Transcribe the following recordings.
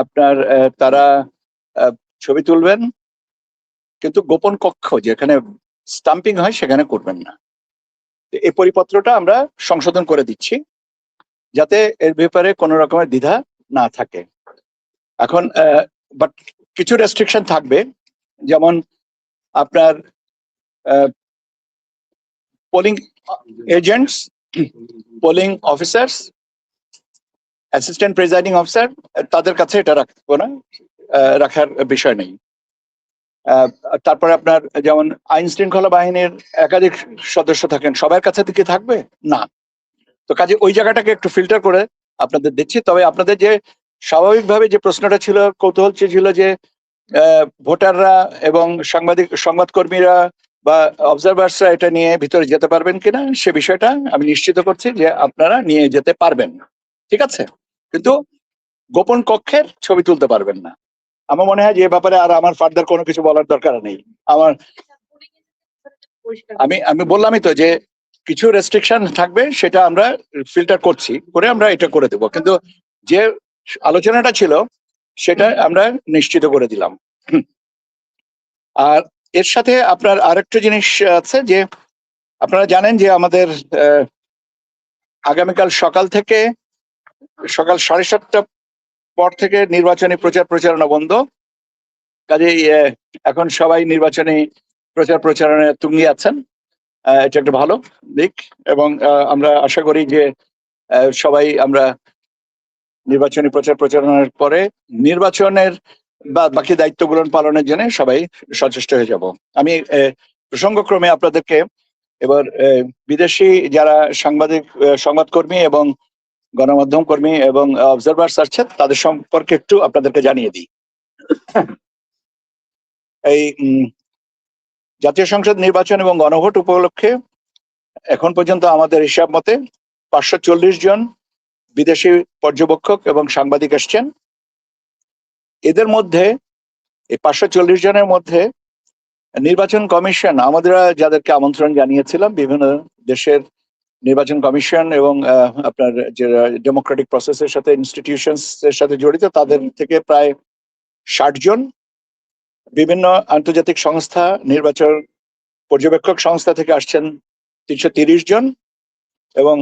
আপনার তারা ছবি তুলবেন, কিন্তু গোপন কক্ষ যেখানে স্টাম্পিং হয় সেখানে করবেন না। এই পরিপত্রটা আমরা সংশোধন করে দিচ্ছি, যাতে এর ব্যাপারে কোনো রকমের দ্বিধা না থাকে। এখন বাট কিছু রেস্ট্রিকশন থাকবে, যেমন আপনার polling agents polling officers assistant presiding officer তাদের কাছে এটা রাখব না রাখার বিষয় নেই। তারপরে আপনার যেমন আইন শৃঙ্খলা বাহিনীর একাধিক সদস্য থাকেন, সবার কাছে থেকে থাকবে? না। তো কাজে ওই জায়গাটাকে একটু ফিল্টার করে আপনাদের দিচ্ছি। তবে আপনাদের যে স্বাভাবিকভাবে যে প্রশ্নটা ছিল, কৌতূহল ছিল যে ভোটাররা এবং সাংবাদিক, সংবাদকর্মীরা বা অবজারভার্সরা এটা নিয়ে ভিতরে যেতে পারবেন কিনা, সে বিষয়টা আমি নিশ্চিত করছি যে আপনারা নিয়ে যেতে পারবেন। ঠিক আছে? কিন্তু গোপন কক্ষের ছবি তুলতে পারবেন না। আমার মনে হয় যে ব্যাপারে আর আমার ফার্দার কোনো কিছু বলার দরকার নেই। আমার আমি আমি বললামই তো যে কিছু রেস্ট্রিকশন থাকবে, সেটা আমরা ফিল্টার করছি, করে আমরা এটা করে দেবো। কিন্তু যে আলোচনাটা ছিল, সেটা আমরা নিশ্চিত করে দিলাম। আর এর সাথে আপনার আরেকটা জিনিস আছে যে, আপনারা জানেন যে আমাদের আগামীকাল সকাল থেকে সকাল সাড়ে সাতটা পর থেকে নির্বাচনী প্রচার প্রচারণা বন্ধ। কাজেই এখন সবাই নির্বাচনী প্রচার প্রচারণায় তুঙ্গি আছেন। এটা একটা ভালো দিক এবং আমরা আশা করি যে সবাই আমরা নির্বাচনী প্রচার প্রচারণার পরে নির্বাচনের বা বাকি দায়িত্বগুলো পালনের জন্য সবাই সচেষ্ট হয়ে যাব। আমি প্রসঙ্গক্রমে আপনাদেরকে এবার বিদেশি যারা সাংবাদিক সংবাদকর্মী এবং গণমাধ্যম কর্মী এবং অবজারভার্স আছেন তাদের সম্পর্কে একটু আপনাদেরকে জানিয়ে দিই। এই জাতীয় সংসদ নির্বাচন এবং গণভোট উপলক্ষে এখন পর্যন্ত আমাদের হিসাব মতে পাঁচশো চল্লিশ জন বিদেশি পর্যবেক্ষক এবং সাংবাদিক আসছেন। এদের মধ্যে, এই পাঁচশো চল্লিশ জনের মধ্যে নির্বাচন কমিশন আমাদের যাদেরকে আমন্ত্রণ জানিয়েছিলাম, বিভিন্ন দেশের নির্বাচন কমিশন এবং আপনার যে ডেমোক্রেটিক প্রসেসের সাথে ইনস্টিটিউশনস এর সাথে জড়িত তাদের থেকে প্রায় ষাট জন বিভিন্ন আন্তর্জাতিক সংস্থা, নির্বাচন পর্যবেক্ষক সংস্থা থেকে আসছেন তিনশো তিরিশ জন এবং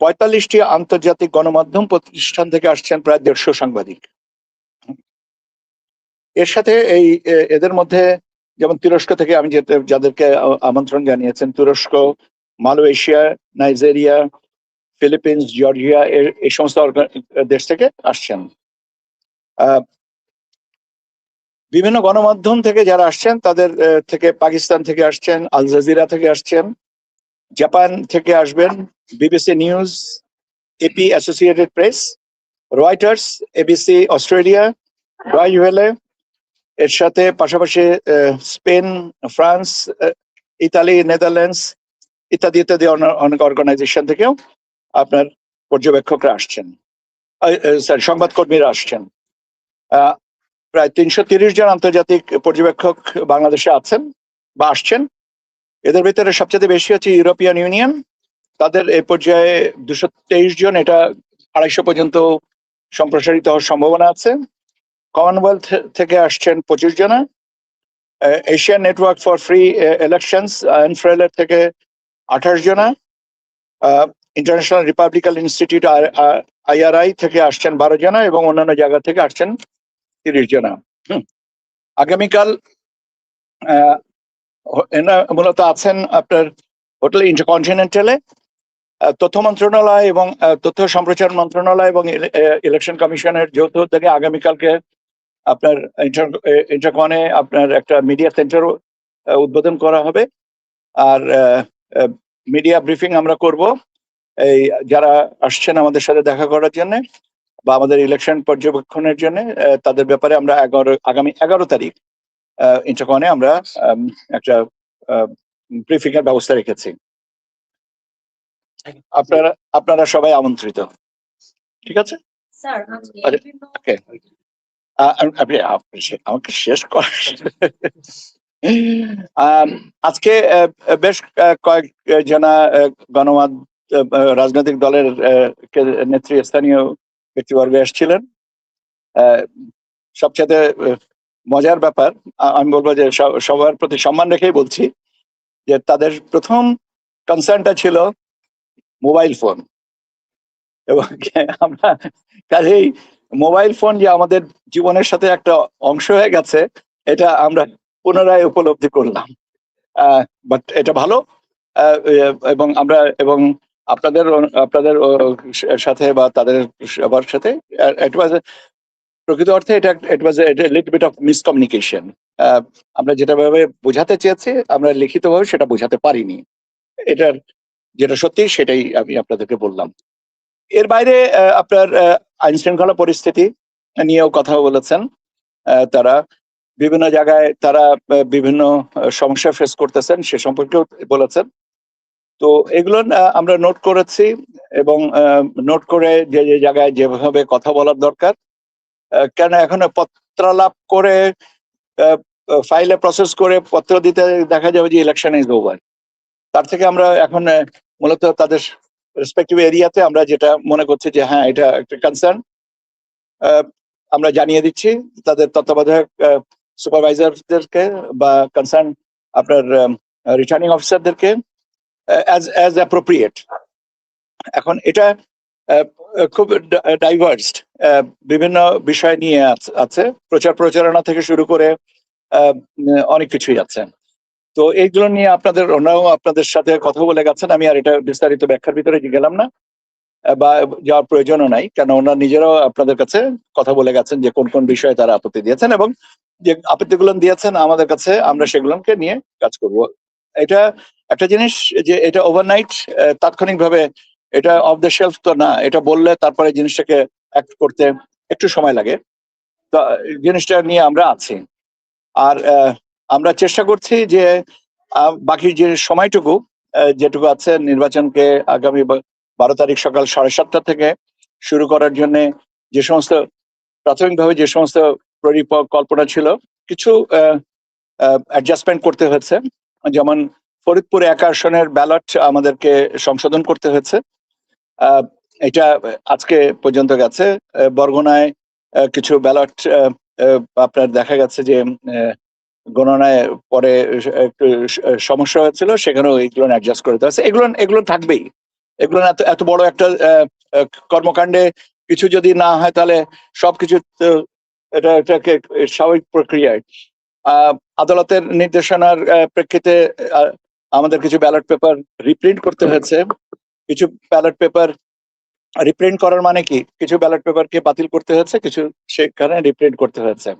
পঁয়তাল্লিশটি আন্তর্জাতিক গণমাধ্যম প্রতিষ্ঠান থেকে আসছেন প্রায় দেড়শো সাংবাদিক। এর সাথে এই এদের মধ্যে যেমন তুরস্ক থেকে আমি যেতে, যাদেরকে আমন্ত্রণ জানিয়েছেন, তুরস্ক মালয়েশিয়া, নাইজেরিয়া, ফিলিপিন্স, জর্জিয়া এই সমস্ত দেশ থেকে আসছেন। বিভিন্ন গণমাধ্যম থেকে যারা আসছেন, তাদের থেকে পাকিস্তান থেকে আসছেন, আল জাজিরা থেকে আসছেন, জাপান থেকে আসবেন, BBC news AP associated press, Reuters ABC Australia Deutsche Welle এর সাথে পাশাপাশি স্পেন, ফ্রান্স ইতালি, নেদারল্যান্ডস ইত্যাদি ইত্যাদি অনেক অর্গানাইজেশন থেকেও আপনার পর্যবেক্ষকরা আসছেন। সরি সংবাদকর্মীরা আসছেন। প্রায় তিনশো তিরিশ জন আন্তর্জাতিক পর্যবেক্ষক বাংলাদেশে আছেন বা আসছেন। এদের ভিতরে সবচেয়ে বেশি হচ্ছে ইউরোপিয়ান ইউনিয়ন। তাদের এই পর্যায়ে দুশো তেইশ জন, এটা আড়াইশো পর্যন্ত সম্প্রসারিত হওয়ার সম্ভাবনা আছে। কমনওয়েলথ থেকে আসছেন পঁচিশ জনা। Asian network for free elections এনফ্রেলের থেকে আঠাশ জনা ইন্টারন্যাশনাল রিপাবলিকাল ইনস্টিটিউট আইআরআই থেকে আসছেন বারো জনা এবং অন্যান্য জায়গা থেকে আসছেন তিরিশ জনা। আগামীকাল মূলত আছেন আপনার হোটেল ইন্টারকন্টিনেন্টালে তথ্য মন্ত্রণালয় এবং তথ্য সম্প্রচার মন্ত্রণালয় এবং ইলেকশন কমিশনের যৌথ উদ্যোগে আগামীকালকে আপনার ইন্টার ইন্টারকনে আপনার একটা মিডিয়া সেন্টার উদ্বোধন করা হবে আর মিডিয়া ব্রিফিং আমরা করব। এই যারা আসছেন আমাদের সাথে দেখা করার জন্য বা আমাদের ইলেকশন পর্যবেক্ষণের জন্য তাদের ব্যাপারে আমরা এগারো আগামী এগারো তারিখ ইন্টারকনে আমরা আম, একটা ব্রিফিং এর ব্যবস্থা রেখেছি। আপনারা আপনারা সবাই আমন্ত্রিত। ঠিক আছে? স্যার আজকে আরে, বিভিন্ন ওকে। আ- আ- আপনি আমাকে শেষ কর আম, আজকে বেশ কয়েক জনা গণমাধ্যম রাজনৈতিক দলের নেত্রী, স্থানীয় ব্যক্তিবর্গ এসেছিলেন। সবচেয়ে মজার ব্যাপার আমি বলব যে সবার প্রতি সম্মান রেখেই বলছি যে তাদের প্রথম কনসার্নটা ছিল মোবাইল ফোন এবং আমরা কাজেই মোবাইল ফোন যে আমাদের জীবনের সাথে একটা অংশ হয়ে গেছে, এটা আমরা পুনরায় উপলব্ধি করলাম। বাট এটা ভালো। এবং আমরা, এবং আপনাদের আপনাদের সাথে বা তাদের সবার সাথে প্রকৃত অর্থে এটা it was little bit of miscommunication আমরা যেটা ভাবে বোঝাতে চেয়েছি, আমরা লিখিতভাবে সেটা বোঝাতে পারিনি। এটার যেটা সত্যি সেটাই আমি আপনাদেরকে বললাম। এর বাইরে আপনার আইন শৃঙ্খলা পরিস্থিতি নিয়েও কথা বলেছেন তারা। বিভিন্ন জায়গায় তারা বিভিন্ন সমস্যা ফেস করতেছেন, সে সম্পর্কেও বলেছেন। তো এগুলো আমরা নোট করেছি এবং নোট করে যে যে জায়গায় যেভাবে কথা বলার দরকার কেন এখন পত্রালাপ করে ফাইলে প্রসেস করে পত্র দিতে দেখা যাবে যে ইলেকশন ইজ ওভার তার থেকে আমরা এখন মূলত তাদের রেসপেক্টিভ এরিয়াতে আমরা যেটা মনে করছি যে হ্যাঁ এটা একটা কনসার্ন আমরা জানিয়ে দিচ্ছি, তাদের তত্ত্বাবধায়ক সুপারভাইজারদেরকে বা কনসার্ন আপনার রিটার্নিং অফিসারদেরকে অ্যাজ অ্যাজ অ্যাপ্রোপ্রিয়েট এখন এটা আহ, খুব ডাইভার্সড বিভিন্ন বিষয় নিয়ে আছে প্রচার প্রচারণা থেকে শুরু করে অনেক কিছুই আছে। তো এইগুলো নিয়ে আপনাদের ওনারাও আপনাদের সাথে কথা বলে গেছেন। আমি আর এটা বিস্তারিত ব্যাখ্যার ভিতরে গেলাম না। বা যাওয়ার প্রয়োজনও নাই। কেন ওনারা নিজেরাও আপনাদের কাছে কথা বলে গেছেন যে কোন কোন বিষয়ে তারা আপত্তি দিয়েছেন এবং যে আপত্তিগুলো দিয়েছেন আমাদের কাছে, আমরা সেগুলোকে নিয়ে কাজ করব। এটা একটা জিনিস যে এটা ওভারনাইট তাৎক্ষণিকভাবে এটা অফ দ্য শেলফ তো না, এটা বললে তারপরে জিনিসটাকে অ্যাক্ট করতে একটু সময় লাগে। তো, জিনিসটা নিয়ে আমরা আছি। আর আমরা চেষ্টা করছি যে বাকি যে সময়টুকু যেটুকু আছে নির্বাচনকে আগামী বারো তারিখ সকাল সাড়ে সাতটা থেকে শুরু করার জন্য যে সমস্ত, প্রাথমিকভাবে যে সমস্ত পরিকল্পনা ছিল। কিছু অ্যাডজাস্টমেন্ট করতে হয়েছে। যেমন ফরিদপুর এক আসনের ব্যালট আমাদেরকে সংশোধন করতে হয়েছে। এটা আজকে পর্যন্ত গেছে। বরগুনায় কিছু ব্যালট আপনার দেখা গেছে যে গণনায় পরে একটু সমস্যা হয়েছিল, সেখানেও এগুলো অ্যাডজাস্ট করে হয়েছে। এগুলো এগুলো থাকবেই। এগুলো এত এত বড় একটা কর্মকাণ্ডে কিছু যদি না হয়, তাহলে সবকিছু এটা এটাকে স্বাভাবিক প্রক্রিয়ায়। আদালতের নির্দেশনার প্রেক্ষিতে আমাদের কিছু ব্যালট পেপার রিপ্রিন্ট করতে হয়েছে। কিছু ব্যালট পেপার রিপ্রিন্ট করার মানে কি? কিছু ব্যালট পেপারকে বাতিল করতে হয়েছে, কিছু সেখানে রিপ্রিন্ট করতে হয়েছে।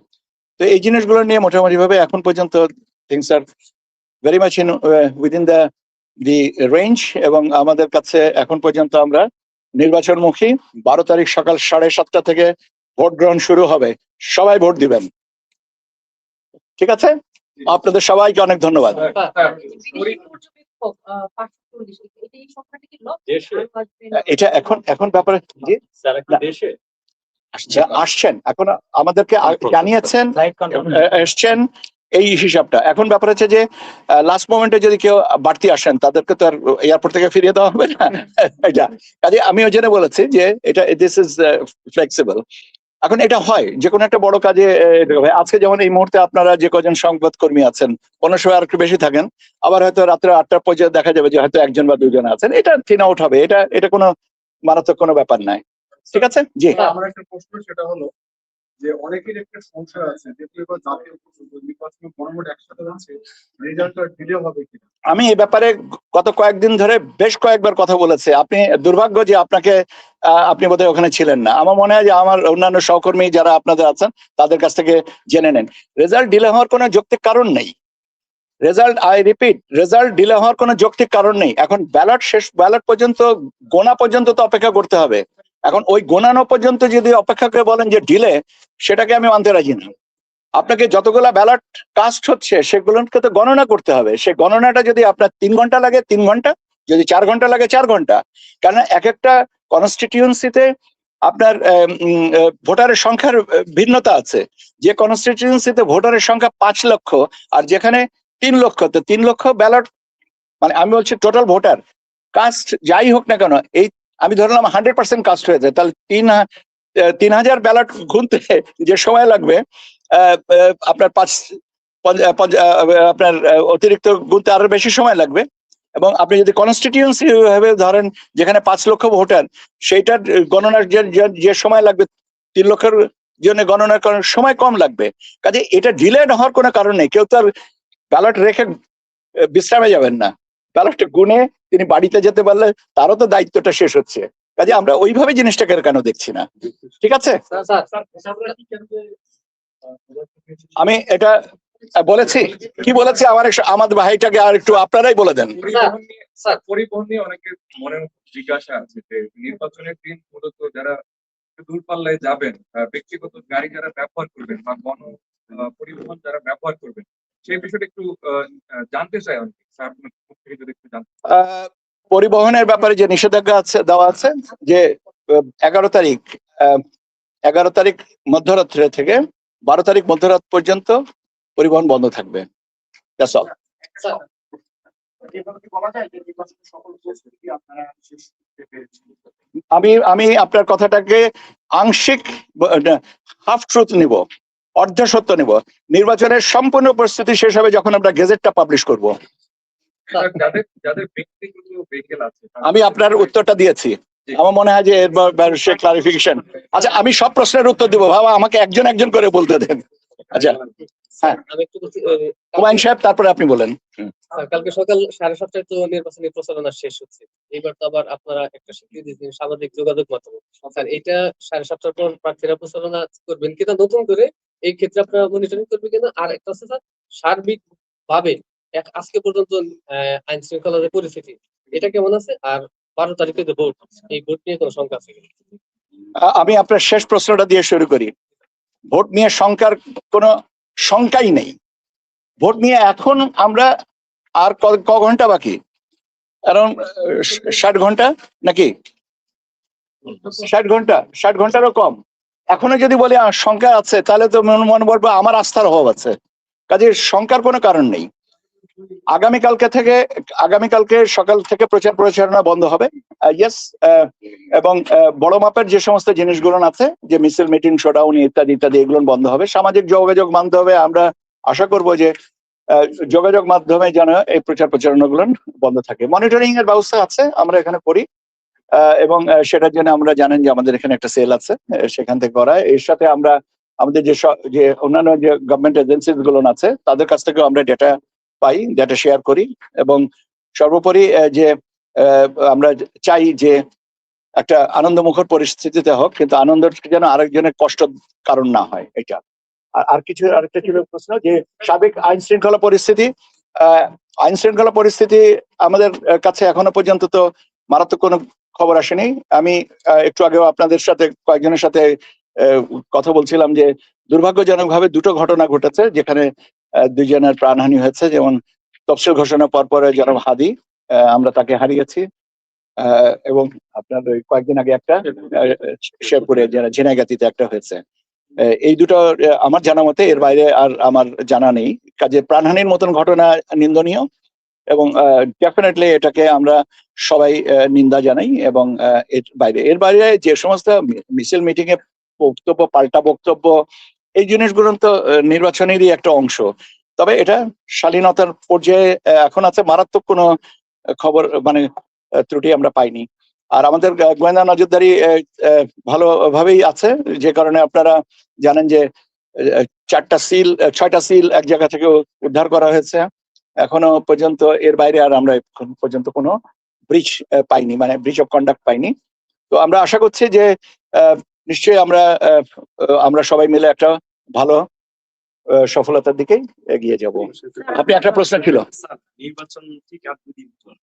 তো এই জিনিসগুলো নিয়ে মোটামুটি ভাবে এখন পর্যন্ত things are very much in within the the range এবং আমাদের কাছে এখন পর্যন্ত আমরা নির্বাচনমুখী বারো তারিখ সকাল সাড়ে সাতটা থেকে ভোট গ্রহণ শুরু হবে সবাই ভোট দিবেন। ঠিক আছে? আপনাদের সবাইকে অনেক ধন্যবাদ। এটা এখন এখন ব্যাপারে জি আসছেন। এখন আমাদেরকে জানিয়েছেন এসছেন এই হিসাবটা। এখন ব্যাপার হচ্ছে যে লাস্ট মোমেন্টে যদি কেউ বাড়তি আসেন তাদেরকে তো আর এয়ারপোর্ট থেকে ফিরিয়ে দেওয়া হবে না। এটা। কাজে আমি ওই জন্য বলেছি যে এটা দিস ইজ ফ্লেক্সিবল এখন এটা হয় যে কোনো একটা বড় কাজে। আজকে যেমন এই মুহূর্তে আপনারা যে কজন সংবাদ কর্মী আছেন অন্য সময় আর একটু বেশি থাকেন, আবার হয়তো রাত্রে আটটার পর্যায়ে দেখা যাবে যে হয়তো একজন বা দুজন আছেন, এটা থিন আউট হবে, এটা এটা কোনো মারাত্মক কোনো ব্যাপার নাই। ঠিক আছে? জি। আমার একটা প্রশ্ন, সেটা হলো যে অনেকের একটা সংশয় আছে, যে জাতীয় প্রসঙ্গ নির্বাচন গণভোট একসাথে হচ্ছে রেজাল্টটা ডিলে হবে কিনা? আমি এই ব্যাপারে গত কয়েকদিন ধরে বেশ কয়েকবার কথা বলেছি। আপনি দুর্ভাগ্য যে আপনাকে আপনি বোধহয় ওখানে ছিলেন না। আমার মনে হয় যে আমার অন্যান্য সহকর্মী যারা আপনাদের আছেন, তাদের কাছ থেকে জেনে নেন। রেজাল্ট ডিলে হওয়ার কোনো যৌক্তিক কারণ নেই। Result, I repeat, result delay হওয়ার কোনো যৌক্তিক কারণ নেই। এখন ব্যালট শেষ, ব্যালট পর্যন্ত, গোনা পর্যন্ত তো অপেক্ষা করতে হবে। এখন ওই গোনানো পর্যন্ত যদি অপেক্ষা করে বলেন যে ডিলে, সেটাকে আমি মানতে রাজি না। আপনাকে যতগুলা ব্যালট কাস্ট হচ্ছে, সেগুলোকে তো গণনা করতে হবে। সে গণনাটা যদি আপনার তিন ঘণ্টা লাগে, তিন ঘণ্টা। যদি চার ঘণ্টা লাগে, চার ঘণ্টা। কারণ এক একটা কনস্টিটিউয়েন্সিতে আপনার ভোটারের সংখ্যার ভিন্নতা আছে। যে কনস্টিটিউয়েন্সিতে ভোটারের সংখ্যা পাঁচ লক্ষ আর যেখানে তিন লক্ষ, তো তিন লক্ষ ব্যালট মানে আমি বলছি টোটাল ভোটার কাস্ট যাই হোক না কেন, এই আমি ধরলাম হান্ড্রেড পার্সেন্ট কাস্ট হয়েছে তাহলে তিন তিন হাজার ব্যালট গুনতে যে সময় লাগবে আপনার পাঁচ আপনার অতিরিক্ত গুনতে আরও বেশি সময় লাগবে এবং আপনি যদি কনস্টিটিউন্সি ভাবে ধরেন যেখানে পাঁচ লক্ষ ভোটার সেইটার গণনার যে সময় লাগবে তিন লক্ষের জন্য গণনা করার সময় কম লাগবে কাজে এটা ডিলেড হওয়ার কোনো কারণ নেই কেউ তার ব্যালট রেখে বিশ্রামে যাবেন না ব্যালটটা গুনে তিনি বাড়িতে যেতে পারলে তারও তো দায়িত্বটা শেষ হচ্ছে কাজে আমরা ওইভাবে জিনিসটাকে কেন দেখছি না ঠিক আছে আমি এটা বলেছি? কি বলেছি? আমার আমাদের ভাইটাকে আর একটু আপনারাই বলে দেন। পরিবহন নিয়ে স্যার পরিবহন নিয়ে অনেকের মনে জিজ্ঞাসা আছে যে নির্বাচনের দিন মূলত যারা দূরপাল্লায় যাবেন ব্যক্তিগত গাড়ি যারা ব্যবহার করবেন বা গণ পরিবহন যারা ব্যবহার করবেন সেই বিষয়টা একটু জানতে চাই অনেকে। স্যার থেকে যদি একটু জানতে পরিবহনের ব্যাপারে যে নিষেধাজ্ঞা আছে দেওয়া আছে যে এগারো তারিখ এগারো তারিখ মধ্যরাত্রে থেকে বারো তারিখ মধ্যরাত পর্যন্ত পরিবহন বন্ধ থাকবে. আমি আমি আপনার কথাটাকে আংশিক হাফ ট্রুথ নিব অর্ধ সত্য নিব। নির্বাচনের সম্পূর্ণ পরিস্থিতি শেষ হবে যখন আমরা গেজেটটা পাবলিশ করব। আমি আপনার উত্তরটা দিয়েছি। আমার মনে হয় যে এর সে ক্লারিফিকেশন আচ্ছা আমি সব প্রশ্নের উত্তর দিব। বাবা, আমাকে একজন একজন করে বলতে দেন। আচ্ছা হ্যাঁ। সাহেব, তারপরে আপনি বলেন। কালকে সকাল সাড়ে তো প্রচারণা শেষ হচ্ছে। তো আবার আপনারা একটা সামাজিক যোগাযোগ এটা সাড়ে সাতটার পর প্রার্থীরা করবেন নতুন এই ক্ষেত্রে আপনারা করবেন আর একটা সার্বিক ভাবে আজকে পর্যন্ত আইন শৃঙ্খলার পরিস্থিতি, এটা কেমন আছে? আর বারো তারিখে যে ভোট এই ভোট নিয়ে কোনো শঙ্কা আছে আমি আপনার শেষ প্রশ্নটা দিয়ে শুরু করি। ভোট নিয়ে শঙ্কার কোনো শঙ্কাই নেই। ভোট নিয়ে এখন আমরা আর ক- ঘণ্টা বাকি? কারণ ষাট ঘণ্টা নাকি? ষাট ঘণ্টা, ষাট ঘন্টারও কম। এখনও যদি বলি শঙ্কা আছে, তাহলে তো মনে বলব আমার আস্থার অভাব আছে। কাজে শঙ্কার কোনো কারণ নেই। আগামীকালকে থেকে, আগামীকালকে সকাল থেকে প্রচার প্রচারণা বন্ধ হবে। ইয়েস এবং বড় মাপের যে সমস্ত জিনিসগুলো আছে, যে মিছিল মিটিং শোডাউন ইত্যাদি ইত্যাদি এগুলো বন্ধ হবে। সামাজিক যোগাযোগ মাধ্যমে আমরা আশা করব যে যোগাযোগ মাধ্যমে যেন এই প্রচার প্রচারণাগুলো বন্ধ থাকে। মনিটরিং এর ব্যবস্থা আছে, আমরা এখানে করি। এবং সেটার জন্য আমরা জানেন যে আমাদের এখানে একটা সেল আছে সেখান থেকে করা। এর সাথে আমরা আমাদের যে যে অন্যান্য যে গভর্নমেন্ট এজেন্সিসগুলো আছে, তাদের কাছ থেকেও আমরা ডেটা পাই, যেটা শেয়ার করি এবং সর্বোপরি যে আমরা চাই যে একটা আনন্দমুখর পরিস্থিতিতে হোক, কিন্তু আনন্দ যেন আরেকজনের কষ্ট কারণ না হয়, এটা। আর কিছু, আরেকটা ছিল প্রশ্ন যে সাবেক আইন শৃঙ্খলা পরিস্থিতি আইন শৃঙ্খলা পরিস্থিতি আমাদের কাছে এখনও পর্যন্ত তো মারাত্মক কোনো খবর আসেনি। আমি একটু আগেও আপনাদের সাথে, কয়েকজনের সাথে কথা বলছিলাম যে দুর্ভাগ্যজনকভাবে দুটো ঘটনা ঘটেছে, যেখানে আহ, দুইজনের প্রাণহানি হয়েছে যেমন তফসিল ঘোষণা পর পরে জনাব হাদি আমরা তাকে হারিয়েছি। এবং আপনার ওই কয়েকদিন আগে একটা শেরপুরে যারা ঝিনাইগাতিতে একটা হয়েছে। এই দুটো আমার জানা মতে এর বাইরে আর আমার জানা নেই। কাজে প্রাণহানির মতন ঘটনা নিন্দনীয় এবং ডেফিনেটলি এটাকে আমরা সবাই নিন্দা জানাই এবং এর বাইরে এর বাইরে যে সমস্ত মিছিল মিটিং এ বক্তব্য পাল্টা বক্তব্য এই জিনিসগুলো তো নির্বাচনেরই একটা অংশ। তবে এটা শালীনতার পর্যায়ে এখন আছে মারাত্মক কোনো খবর মানে ত্রুটি আমরা পাইনি। আর আমাদের গোয়েন্দা নজরদারি ভালোভাবেই আছে। যে কারণে আপনারা জানেন যে চারটা সিল, ছয়টা সিল এক জায়গা থেকে উদ্ধার করা হয়েছে। এখনও পর্যন্ত এর বাইরে আর আমরা এখন পর্যন্ত কোনো ব্রিজ পাইনি মানে ব্রিজ অফ কন্ডাক্ট পাইনি। তো আমরা আশা করছি যে নিশ্চয়ই আমরা আমরা সবাই মিলে একটা ভালো সফলতার দিকে এগিয়ে যাব। আপনি একটা প্রশ্ন ছিল। নির্বাচন ঠিক আর দুদিন পর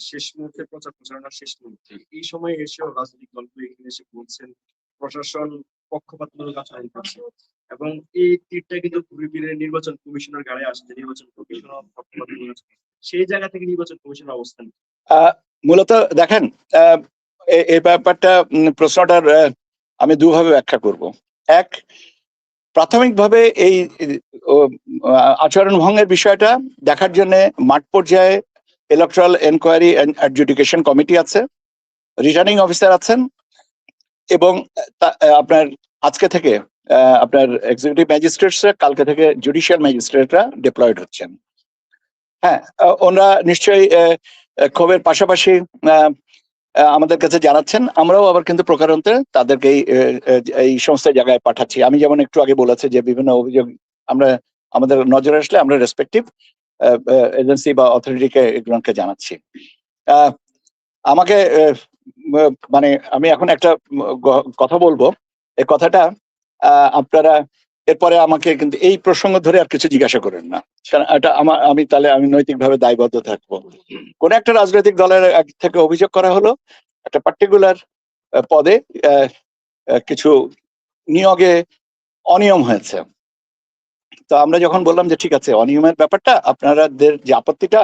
শেষ মুহূর্তে প্রচার প্রচারণা শেষ মুহূর্তে। এই সময় এসেও রাজনৈতিক দলগুলো এখানে এসে বলছেন প্রশাসন পক্ষপাতমূলক আচরণ করছে। এবং এই তীরটা কিন্তু ঘুরে ফিরে নির্বাচন কমিশনের গাড়ি আসছে নির্বাচন কমিশনার পক্ষপাতমূলক সেই জায়গা থেকে নির্বাচন কমিশনের অবস্থান আহ, মূলত দেখেন আহ, এই ব্যাপারটা প্রশ্নটার আমি দুভাবে ব্যাখ্যা করব। এক, প্রাথমিকভাবে এই আচরণ ভঙ্গের বিষয়টা দেখার জন্য মাঠ পর্যায়ে electoral enquiry and adjudication committee আছে রিটার্নিং অফিসার আছেন এবং আপনার আজকে থেকে আপনার এক্সিকিউটিভ ম্যাজিস্ট্রেটসরা কালকে থেকে জুডিশিয়াল ম্যাজিস্ট্রেটরা ডিপ্লয়েড হচ্ছেন। হ্যাঁ ওনারা নিশ্চয়ই ক্ষোভের পাশাপাশি আমাদের কাছে জানাচ্ছেন। আমরাও আবার কিন্তু প্রকারান্তে তাদেরকে এই, সমস্ত জায়গায় পাঠাচ্ছি। আমি যেমন একটু আগে বলেছি যে বিভিন্ন অভিযোগ আমরা আমাদের নজরে আসলে আমরা রেসপেক্টিভ এজেন্সি বা অথরিটিকে এগুলোকে জানাচ্ছি। আমাকে মানে আমি এখন একটা কথা বলব। এই কথাটা আপনারা এরপরে আমাকে কিন্তু এই প্রসঙ্গ ধরে আর কিছু জিজ্ঞাসা করেন না। কারণ এটা আমার আমি তাহলে আমি নৈতিকভাবে দায়বদ্ধ থাকব। কোন একটা রাজনৈতিক দলের থেকে অভিযোগ করা হলো, একটা পার্টিকুলার পদে কিছু নিয়োগে অনিয়ম হয়েছে। তো আমরা যখন বললাম যে ঠিক আছে, অনিয়মের ব্যাপারটা, আপনারাদের যে আপত্তিটা,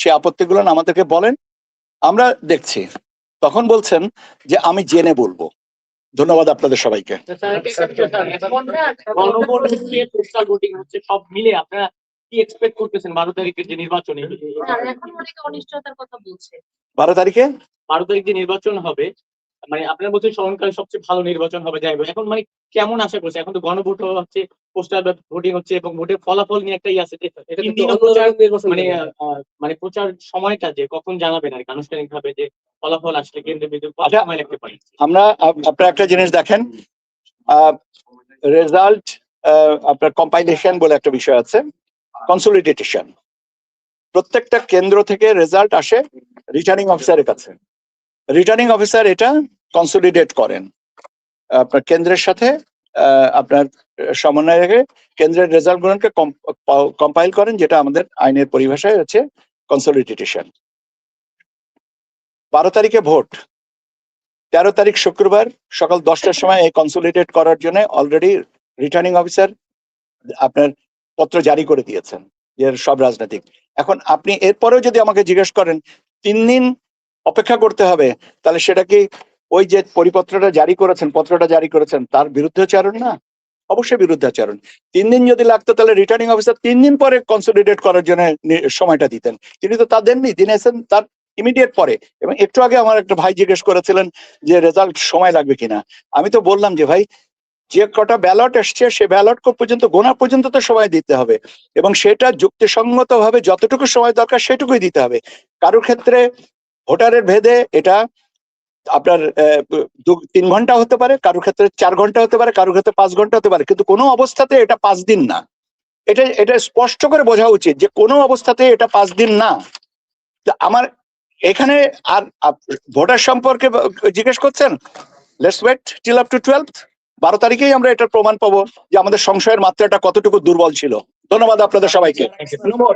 সেই আপত্তিগুলো আমাদেরকে বলেন, আমরা দেখছি। তখন বলছেন যে আমি জেনে বলব। ধন্যবাদ আপনাদের সবাইকে। সব মিলে আপনারা কি এক্সপেক্ট করতেছেন বারো তারিখের যে নির্বাচনে আর এখন অনেকে অনিশ্চয়তার কথা বলছে বারো তারিখে? বারো তারিখ যে নির্বাচন হবে মানে আপনার বলছেন স্মরণকালে সবচেয়ে ভালো নির্বাচন হবে যাই। এখন মানে কেমন আশা করছে এখন তো গণভোট হচ্ছে পোস্টার ভোটিং হচ্ছে এবং ভোটের ফলাফল নিয়ে একটাই আছে। মানে আহ, মানে প্রচার সময়টা যে কখন জানাবেন আর আনুষ্ঠানিক ভাবে যে ফলাফল আসলে কেন্দ্রের বিদ্যুৎ আচ্ছা। সময় লাগতে পারে? আমরা আপ- আপনারা একটা জিনিস দেখেন। রেজাল্ট আপনার কম্পাইলেশন বলে একটা বিষয় আছে কনসোলিডেটেশন প্রত্যেকটা কেন্দ্র থেকে রেজাল্ট আসে রিটার্নিং অফিসারের কাছে। রিটার্নিং অফিসার এটা কনসোলিডেট করেন। আপনার কেন্দ্রের সাথে আপনার সমন্বয় রেখে কেন্দ্রের রেজাল্ট গুলোকে কম্পাইল করেন, যেটা আমাদের আইনের পরিভাষায় হচ্ছে কনসোলিডেটেশন বারো তারিখে ভোট। তেরো তারিখ শুক্রবার সকাল দশটার সময় এই কনসোলিডেট করার জন্য অলরেডি রিটার্নিং অফিসার আপনার পত্র জারি করে দিয়েছেন এর সব রাজনৈতিক। এখন আপনি এরপরেও যদি আমাকে জিজ্ঞেস করেন, তিন দিন অপেক্ষা করতে হবে। তাহলে সেটা কি ওই যে পরিপত্রটা জারি করেছেন, পত্রটা জারি করেছেন, তার বিরুদ্ধাচারণ না? অবশ্যই বিরুদ্ধাচারণ তিন দিন যদি লাগতো তাহলে রিটার্নিং অফিসার তিন দিন পরে কনসোলিডেট করার জন্য সময়টা দিতেন। তিনি তো তা দেননি, তিনি এসেছেন তার ইমিডিয়েট পরে। এবং একটু আগে আমার একটা ভাই জিজ্ঞেস করেছিলেন যে রেজাল্ট সময় লাগবে কিনা। আমি তো বললাম যে ভাই, যে কটা ব্যালট এসছে, সে ব্যালট পর্যন্ত, গোনা পর্যন্ত তো সময় দিতে হবে। এবং সেটা যুক্তিসঙ্গত ভাবে যতটুকু সময় দরকার, সেটুকুই দিতে হবে। কারোর ক্ষেত্রে ভোটারের ভেদে এটা আপনার দু- তিন ঘণ্টা হতে পারে কারোর ক্ষেত্রে চার ঘণ্টা হতে পারে কারোর ক্ষেত্রে পাঁচ ঘণ্টা হতে পারে কিন্তু কোনো অবস্থাতে এটা পাঁচ দিন না এটা এটা স্পষ্ট করে বোঝা উচিত যে কোনো অবস্থাতে এটা পাঁচ দিন না তা আমার এখানে আর ভোটার সম্পর্কে জিজ্ঞেস করছেন let's wait till up to twelve বারো তারিখেই আমরা এটার প্রমাণ পাবো যে আমাদের সংশয়ের মাত্রাটা কতটুকু দুর্বল ছিল ধন্যবাদ আপনাদের সবাইকে তোমার